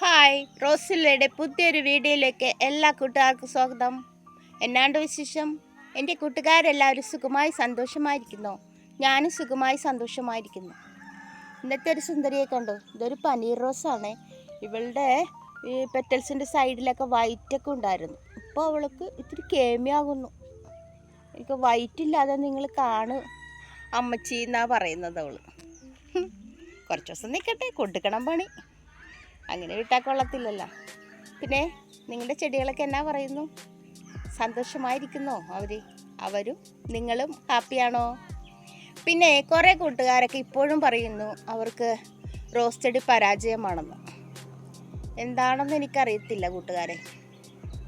Hi റോസിലയുടെ പുതിയൊരു വീഡിയോയിലേക്ക് എല്ലാ കൂട്ടുകാർക്കും സ്വാഗതം. എന്നാണ്ട് വിശേഷം? എന്റെ കൂട്ടുകാരെല്ലാവരും സുഖമായി സന്തോഷമായിരിക്കുന്നു. ഞാനും സുഖമായി സന്തോഷമായിരിക്കുന്നു. ഇന്നത്തെ ഒരു സുന്ദരിയെ കണ്ടു. ഇതൊരു പനീർ റോസാണ്. ഇവളുടെ ഈ പെറ്റൽസിന്റെ സൈഡിലൊക്കെ വൈറ്റൊക്കെ ഉണ്ടായിരുന്നു. ഇപ്പോൾ അവൾക്ക് ഇത്തിരി കേമിയാകുന്നു എനിക്ക് വൈറ്റ് ഇല്ലാതെ നിങ്ങൾ കാണും അമ്മച്ചി എന്നാണ് പറയുന്നത് അവൾ. കുറച്ച് ദിവസം നിൽക്കട്ടെ കൊടുക്കണം പണി. അങ്ങനെ വിട്ടാൽ കൊള്ളത്തില്ലല്ലോ. പിന്നെ നിങ്ങളുടെ ചെടികളൊക്കെ എന്നാ പറയുന്നു? സന്തോഷമായിരിക്കുന്നോ അവർ അവരും നിങ്ങളും ഹാപ്പിയാണോ? പിന്നെ കുറേ കൂട്ടുകാരൊക്കെ ഇപ്പോഴും പറയുന്നു അവർക്ക് റോസ് ചെടി പരാജയമാണെന്ന്. എന്താണെന്ന് എനിക്കറിയത്തില്ല കൂട്ടുകാരെ.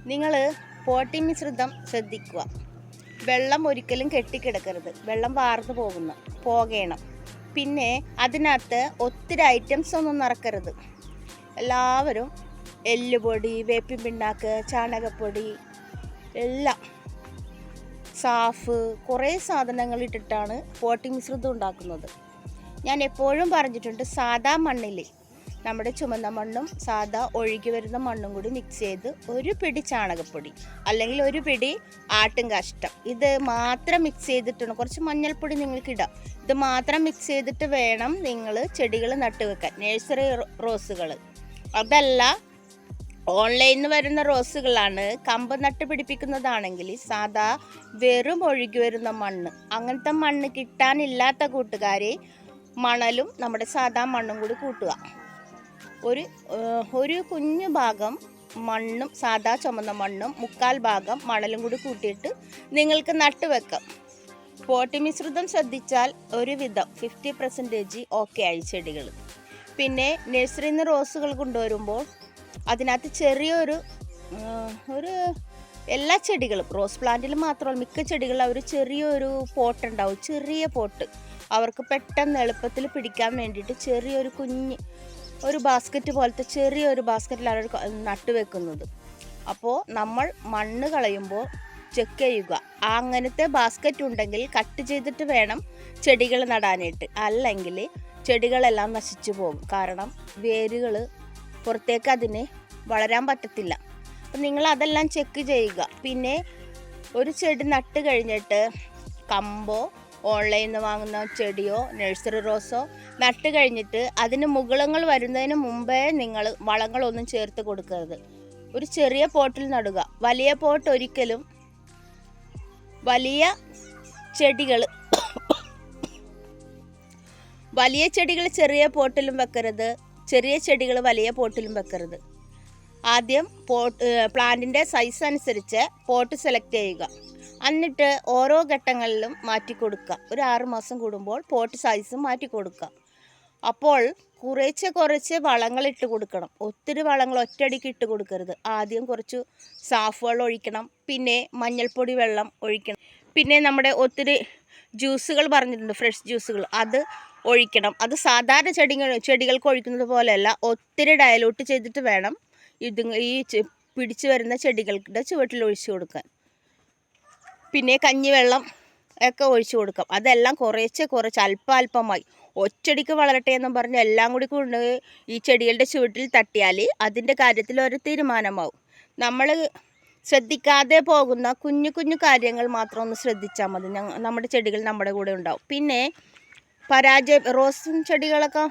നിങ്ങൾ പോട്ടി മിശ്രിതം ശ്രദ്ധിക്കുക. വെള്ളം ഒരിക്കലും കെട്ടിക്കിടക്കരുത്. വെള്ളം വാർന്നു പോകുന്നു. പോകണം. പിന്നെ അതിനകത്ത് ഒത്തിരി ഐറ്റംസ് ഒന്നും നിറക്കരുത് എല്ലാവരും എല്ലുപൊടി വേപ്പിൻ പിണ്ണാക്ക് ചാണകപ്പൊടി എല്ലാം സാഫ് കുറേ സാധനങ്ങൾ ഇട്ടിട്ടാണ് പോട്ടിംഗ് മിശ്രിതം ഉണ്ടാക്കുന്നത്. ഞാൻ എപ്പോഴും പറഞ്ഞിട്ടുണ്ട് സാദാ മണ്ണിൽ നമ്മുടെ ചുമന്ന മണ്ണും സാദാ ഒഴുകി വരുന്ന മണ്ണും കൂടി മിക്സ് ചെയ്ത് ഒരു പിടി ചാണകപ്പൊടി അല്ലെങ്കിൽ ഒരു പിടി ആട്ടും കാഷ്ടം. ഇത് മാത്രം മിക്സ് ചെയ്തിട്ടാണ് കുറച്ച് മഞ്ഞൾപ്പൊടി നിങ്ങൾക്ക് ഇടാം. ഇത് മാത്രം മിക്സ് ചെയ്തിട്ട് വേണം നിങ്ങൾ ചെടികൾ നട്ടുവെക്കാൻ നഴ്സറി റോസുകൾ അതല്ല ഓൺലൈനിൽ വരുന്ന റോസുകളാണ്. കമ്പ് നട്ട് പിടിപ്പിക്കുന്നതാണെങ്കിൽ സാധാ വെറും ഒഴുകി വരുന്ന മണ്ണ്. അങ്ങനത്തെ മണ്ണ് കിട്ടാനില്ലാത്ത കൂട്ടുകാരെ മണലും നമ്മുടെ സാധാ മണ്ണും കൂടി കൂട്ടുക. ഒരു ഒരു കുഞ്ഞു ഭാഗം മണ്ണും സാധാ ചുമന്ന മണ്ണും മുക്കാൽ ഭാഗം മണലും കൂടി കൂട്ടിയിട്ട് നിങ്ങൾക്ക് നട്ടുവെക്കാം പോട്ടി മിശ്രിതം ശ്രദ്ധിച്ചാൽ ഒരുവിധം ഫിഫ്റ്റി പെർസെന്റേജ് ഓക്കെ ആയി ചെടികൾ പിന്നെ നഴ്സറിയിൽ നിന്ന് റോസുകൾ കൊണ്ടുവരുമ്പോൾ അതിനകത്ത് ചെറിയൊരു ഒരു എല്ലാ ചെടികളും റോസ് പ്ലാന്റിൽ മാത്രമല്ല മിക്ക ചെടികളും അവർ ചെറിയൊരു പോട്ട് ഉണ്ടാവും ചെറിയ പോട്ട്. അവർക്ക് പെട്ടെന്ന് എളുപ്പത്തിൽ പിടിക്കാൻ വേണ്ടിയിട്ട് ചെറിയൊരു കുഞ്ഞ് ഒരു ബാസ്ക്കറ്റ് പോലത്തെ ചെറിയൊരു ബാസ്ക്കറ്റിലാണ് നട്ടുവെക്കുന്നത് അപ്പോൾ നമ്മൾ മണ്ണ് കളയുമ്പോൾ ചെക്ക് ചെയ്യുക. അങ്ങനത്തെ ബാസ്ക്കറ്റ് ഉണ്ടെങ്കിൽ കട്ട് ചെയ്തിട്ട് വേണം ചെടികൾ നടാനായിട്ട്. അല്ലെങ്കിൽ ചെടികളെല്ലാം നശിച്ചു പോകും. കാരണം വേരുകൾ പുറത്തേക്ക് അതിന് വളരാൻ പറ്റത്തില്ല. അപ്പം നിങ്ങൾ അതെല്ലാം ചെക്ക് ചെയ്യുക. പിന്നെ ഒരു ചെടി നട്ട് കഴിഞ്ഞിട്ട് കമ്പോ ഓൺലൈനിൽ നിന്ന് വാങ്ങുന്ന ചെടിയോ നഴ്സറി റോസോ നട്ട് കഴിഞ്ഞിട്ട് അതിന് മുകളങ്ങൾ വരുന്നതിന് മുമ്പേ നിങ്ങൾ വളങ്ങളൊന്നും ചേർത്ത് കൊടുക്കരുത്. ഒരു ചെറിയ പോട്ടിൽ നടുക. വലിയ പോട്ട് ഒരിക്കലും വലിയ ചെടികൾ വലിയ ചെടികൾ ചെറിയ പോട്ടിലും വെക്കരുത്. ചെറിയ ചെടികൾ വലിയ പോട്ടിലും വെക്കരുത്. ആദ്യം പോട്ട് പ്ലാന്റിന്റെ സൈസ് അനുസരിച്ച് പോട്ട് സെലക്ട് ചെയ്യുക. എന്നിട്ട് ഓരോ ഘട്ടങ്ങളിലും മാറ്റി കൊടുക്കുക. ഒരു ആറ് മാസം കൂടുമ്പോൾ പോട്ട് സൈസ് മാറ്റി കൊടുക്കുക. അപ്പോൾ കുറേശ്ശെ കുറച്ച് വളങ്ങൾ ഇട്ട് കൊടുക്കണം. ഒത്തിരി വളങ്ങൾ ഒറ്റയടിക്ക് ഇട്ട് കൊടുക്കരുത്. ആദ്യം കുറച്ച് സാഫ് വെള്ളം ഒഴിക്കണം. പിന്നെ മഞ്ഞൾപ്പൊടി വെള്ളം ഒഴിക്കണം. പിന്നെ നമ്മുടെ ഒത്തിരി ജ്യൂസുകൾ പറഞ്ഞിട്ടുണ്ട് ഫ്രഷ് ജ്യൂസുകൾ. അത് ഒഴിക്കണം. അത് സാധാരണ ചെടികൾ ചെടികൾക്ക് ഒഴിക്കുന്നത് പോലെയല്ല ഒത്തിരി ഡയലൂട്ട് ചെയ്തിട്ട് വേണം ഇത് ഈ പിടിച്ചു വരുന്ന ചെടികളുടെ ചുവട്ടിൽ ഒഴിച്ചു കൊടുക്കാൻ. പിന്നെ കഞ്ഞിവെള്ളം ഒക്കെ ഒഴിച്ചു കൊടുക്കാം. അതെല്ലാം കുറേശ്ശെ കുറച്ച് അല്പാൽപമായി ഒറ്റടിക്ക് വളരട്ടെ എന്നും പറഞ്ഞ് എല്ലാം കൂടി കൊണ്ട് ഈ ചെടികളുടെ ചുവട്ടിൽ തട്ടിയാൽ അതിന്റെ കാര്യത്തിൽ ഒരു തീരുമാനമാവും. നമ്മൾ ശ്രദ്ധിക്കാതെ പോകുന്ന കുഞ്ഞു കുഞ്ഞു കാര്യങ്ങൾ മാത്രം ഒന്ന് ശ്രദ്ധിച്ചാൽ മതി. നമ്മുടെ ചെടികൾ നമ്മുടെ കൂടെ ഉണ്ടാവും. പിന്നെ പരാജയ റോസും ചെടികളൊക്കെ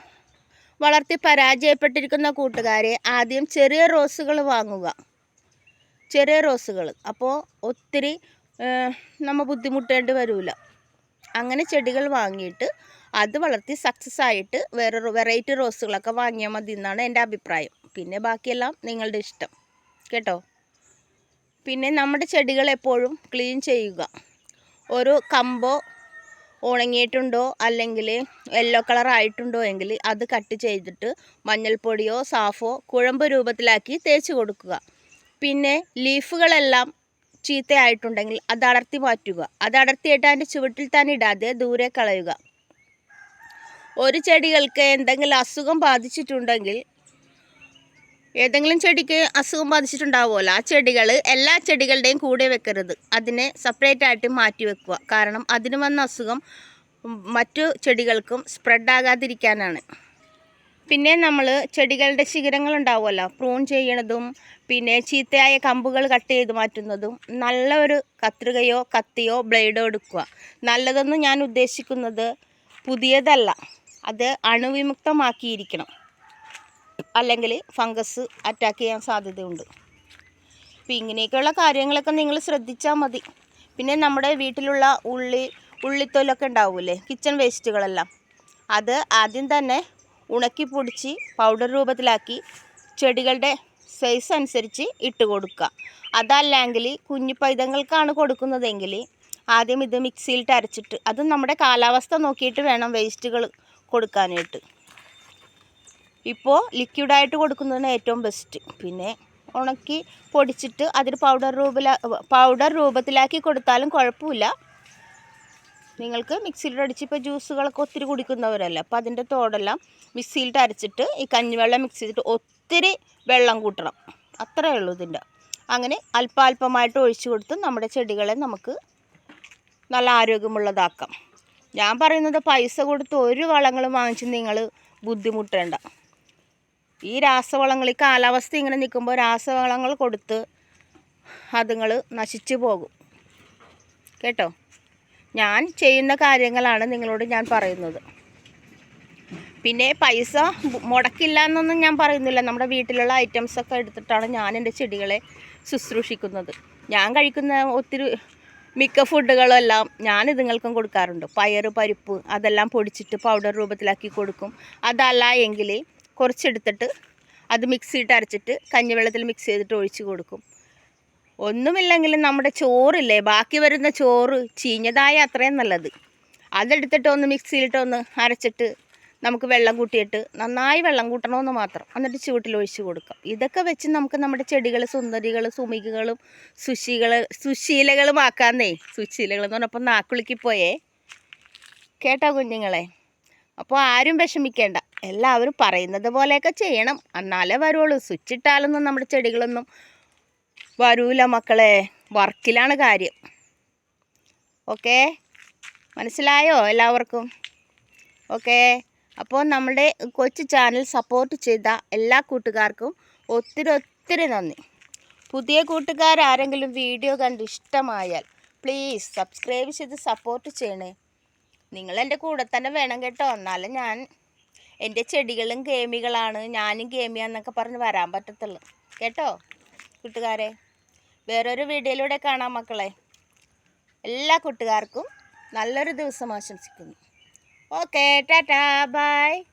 വളർത്തി പരാജയപ്പെട്ടിരിക്കുന്ന കൂട്ടുകാരെ ആദ്യം ചെറിയ റോസുകൾ വാങ്ങുക. ചെറിയ റോസുകൾ. അപ്പോൾ ഒത്തിരി നമ്മൾ നമ്മ ബുദ്ധിമുട്ടേണ്ടി വരില്ല അങ്ങനെ ചെടികൾ വാങ്ങിയിട്ട് അത് വളർത്തി സക്സസ് ആയിട്ട് വേറെ വെറൈറ്റി റോസുകളൊക്കെ വാങ്ങിയാൽ മതി എന്നാണ് എന്റെ അഭിപ്രായം. പിന്നെ ബാക്കിയെല്ലാം നിങ്ങളുടെ ഇഷ്ടം. കേട്ടോ? പിന്നെ നമ്മുടെ ചെടികൾ എപ്പോഴും ക്ലീൻ ചെയ്യുക. ഒരു കമ്പോ ഉണങ്ങിയിട്ടുണ്ടോ അല്ലെങ്കിൽ യെല്ലോ കളർ ആയിട്ടുണ്ടോ എങ്കിൽ അത് കട്ട് ചെയ്തിട്ട് മഞ്ഞൾപ്പൊടിയോ സാഫോ കുഴമ്പ് രൂപത്തിലാക്കി തേച്ച് കൊടുക്കുക. പിന്നെ ലീഫുകളെല്ലാം ചീത്തയായിട്ടുണ്ടെങ്കിൽ അത് അടർത്തി മാറ്റുക. അത് അടർത്തിയിട്ട് അതിന്റെ ചുവട്ടിൽ തന്നെ ഇടാതെ ദൂരെ കളയുക. ഒരു ചെടികൾക്ക് എന്തെങ്കിലും അസുഖം ബാധിച്ചിട്ടുണ്ടെങ്കിൽ ഏതെങ്കിലും ചെടിക്ക് അസുഖം ബാധിച്ചിട്ടുണ്ടാവുമല്ലോ ആ ചെടികൾ എല്ലാ ചെടികളുടെയും കൂടെ വെക്കരുത്. അതിനെ സെപ്പറേറ്റ് ആയിട്ട് മാറ്റി വെക്കുക. കാരണം അതിന് വന്ന അസുഖം മറ്റു ചെടികൾക്കും സ്പ്രെഡ് ആകാതിരിക്കാനാണ്. പിന്നെ നമ്മൾ ചെടികളുടെ ശിഖരങ്ങൾ ഉണ്ടാവുമല്ലോ പ്രൂൺ ചെയ്യണതും പിന്നെ ചീത്തയായ കമ്പുകൾ കട്ട് ചെയ്ത് മാറ്റുന്നതും നല്ല ഒരു കത്രികയോ കത്തിയോ ബ്ലേഡോ എടുക്കുക. നല്ലതെന്ന് ഞാൻ ഉദ്ദേശിക്കുന്നത് പുതിയതല്ല അത് അണുവിമുക്തമാക്കിയിരിക്കണം. അല്ലെങ്കിൽ ഫംഗസ് അറ്റാക്ക് ചെയ്യാൻ സാധ്യതയുണ്ട്. അപ്പം ഇങ്ങനെയൊക്കെയുള്ള കാര്യങ്ങളൊക്കെ നിങ്ങൾ ശ്രദ്ധിച്ചാൽ മതി. പിന്നെ നമ്മുടെ വീട്ടിലുള്ള ഉള്ളി ഉള്ളിത്തൊലൊക്കെ ഉണ്ടാവില്ലേ കിച്ചൺ വേസ്റ്റുകളെല്ലാം അത് ആദ്യം തന്നെ ഉണക്കി പൊടിച്ച് പൗഡർ രൂപത്തിലാക്കി ചെടികളുടെ സൈസ് അനുസരിച്ച് ഇട്ട് കൊടുക്കുക. അതല്ലെങ്കിൽ കുഞ്ഞു പൈതങ്ങൾക്കാണ് കൊടുക്കുന്നതെങ്കിൽ ആദ്യം ഇത് മിക്സിയിലിട്ട് അരച്ചിട്ട് അത് നമ്മുടെ കാലാവസ്ഥ നോക്കിയിട്ട് വേണം വേസ്റ്റുകൾ കൊടുക്കാനായിട്ട്. ഇപ്പോൾ ലിക്വിഡായിട്ട് കൊടുക്കുന്നതാണ് ഏറ്റവും ബെസ്റ്റ് പിന്നെ ഉണക്കി പൊടിച്ചിട്ട് അതിൽ പൗഡർ രൂപത്തില പൗഡർ രൂപത്തിലാക്കി കൊടുത്താലും കുഴപ്പമില്ല. നിങ്ങൾക്ക് മിക്സിയിലടിച്ച് ഇപ്പോൾ ജ്യൂസുകളൊക്കെ ഒത്തിരി കുടിക്കുന്നവരല്ലേ അപ്പോൾ അതിന്റെ തോടെല്ലാം മിക്സിയിലിട്ട് അരച്ചിട്ട് ഈ കഞ്ഞിവെള്ളം മിക്സ് ചെയ്തിട്ട് ഒത്തിരി വെള്ളം കൂട്ടണം. അത്രയേ ഉള്ളൂ ഇതിന്റെ അങ്ങനെ അല്പാൽപമായിട്ട് ഒഴിച്ചു കൊടുത്ത് നമ്മുടെ ചെടികളെ നമുക്ക് നല്ല ആരോഗ്യമുള്ളതാക്കാം. ഞാൻ പറയുന്നത് പൈസ കൊടുത്ത് ഒരു വളങ്ങളും വാങ്ങിച്ച് നിങ്ങൾ ബുദ്ധിമുട്ടേണ്ട. ഈ രാസവളങ്ങൾ ഈ കാലാവസ്ഥ ഇങ്ങനെ നിൽക്കുമ്പോൾ രാസവളങ്ങൾ കൊടുത്ത് അതുങ്ങൾ നശിച്ചു പോകും. കേട്ടോ? ഞാൻ ചെയ്യുന്ന കാര്യങ്ങളാണ് നിങ്ങളോട് ഞാൻ പറയുന്നത്. പിന്നെ പൈസ മുടക്കില്ല എന്നൊന്നും ഞാൻ പറയുന്നില്ല. നമ്മുടെ വീട്ടിലുള്ള ഐറ്റംസൊക്കെ എടുത്തിട്ടാണ് ഞാൻ എന്റെ ചെടികളെ ശുശ്രൂഷിക്കുന്നത്. ഞാൻ കഴിക്കുന്ന ഒത്തിരി മിക്ക ഫുഡുകളെല്ലാം ഞാൻ ഇതുങ്ങൾക്കും കൊടുക്കാറുണ്ട്. പയർ പരിപ്പ് അതെല്ലാം പൊടിച്ചിട്ട് പൗഡർ രൂപത്തിലാക്കി കൊടുക്കും. അതല്ല എങ്കിൽ കുറച്ചെടുത്തിട്ട് അത് മിക്സിയിട്ട് അരച്ചിട്ട് കഞ്ഞിവെള്ളത്തിൽ മിക്സ് ചെയ്തിട്ട് ഒഴിച്ച് കൊടുക്കും. ഒന്നുമില്ലെങ്കിലും നമ്മുടെ ചോറില്ലേ ബാക്കി വരുന്ന ചോറ് ചീഞ്ഞതായ അത്രയും നല്ലത്. അതെടുത്തിട്ട് ഒന്ന് മിക്സിയിലിട്ട് ഒന്ന് അരച്ചിട്ട് നമുക്ക് വെള്ളം കൂട്ടിയിട്ട് നന്നായി വെള്ളം കൂട്ടണമെന്ന് മാത്രം. എന്നിട്ട് ചൂട്ടിൽ ഒഴിച്ച് കൊടുക്കാം. ഇതൊക്കെ വെച്ച് നമുക്ക് നമ്മുടെ ചെടികൾ സുന്ദരികൾ സുമികകളും സുശികൾ സുശീലകളും ആക്കാന്നേ. സുശീലകൾ എന്ന് പറഞ്ഞപ്പോൾ നാക്കുളിക്കിപ്പോയേ കേട്ടോ കുഞ്ഞുങ്ങളെ? അപ്പോൾ ആരും വിഷമിക്കേണ്ട. എല്ലാവരും പറയുന്നത് പോലെയൊക്കെ ചെയ്യണം. എന്നാലേ വരുള്ളൂ. സ്വിച്ച് ഇട്ടാലൊന്നും നമ്മുടെ ചെടികളൊന്നും വരൂല മക്കളെ. വർക്കിലാണ് കാര്യം. ഓക്കെ? മനസ്സിലായോ എല്ലാവർക്കും? ഓക്കെ? അപ്പോൾ നമ്മുടെ കൊച്ചു ചാനൽ സപ്പോർട്ട് ചെയ്ത എല്ലാ കൂട്ടുകാർക്കും ഒത്തിരി ഒത്തിരി നന്ദി. പുതിയ കൂട്ടുകാരാരെങ്കിലും വീഡിയോ കണ്ട് ഇഷ്ടമായാൽ പ്ലീസ് സബ്സ്ക്രൈബ് ചെയ്ത് സപ്പോർട്ട് ചെയ്യണേ. നിങ്ങളെന്റെ കൂടെ തന്നെ വേണം കേട്ടോ. എന്നാലും ഞാൻ എന്റെ ചെടികളും ഗേമികളാണ്. ഞാനും ഗേമിയാന്നൊക്കെ പറഞ്ഞ് വരാൻ പറ്റത്തുള്ളൂ. കേട്ടോ? കൂട്ടുകാരെ വേറൊരു വീഡിയോയിലൂടെ കാണാം മക്കളെ. എല്ലാ കൂട്ടുകാർക്കും നല്ലൊരു ദിവസം ആശംസിക്കുന്നു. Okay tata bye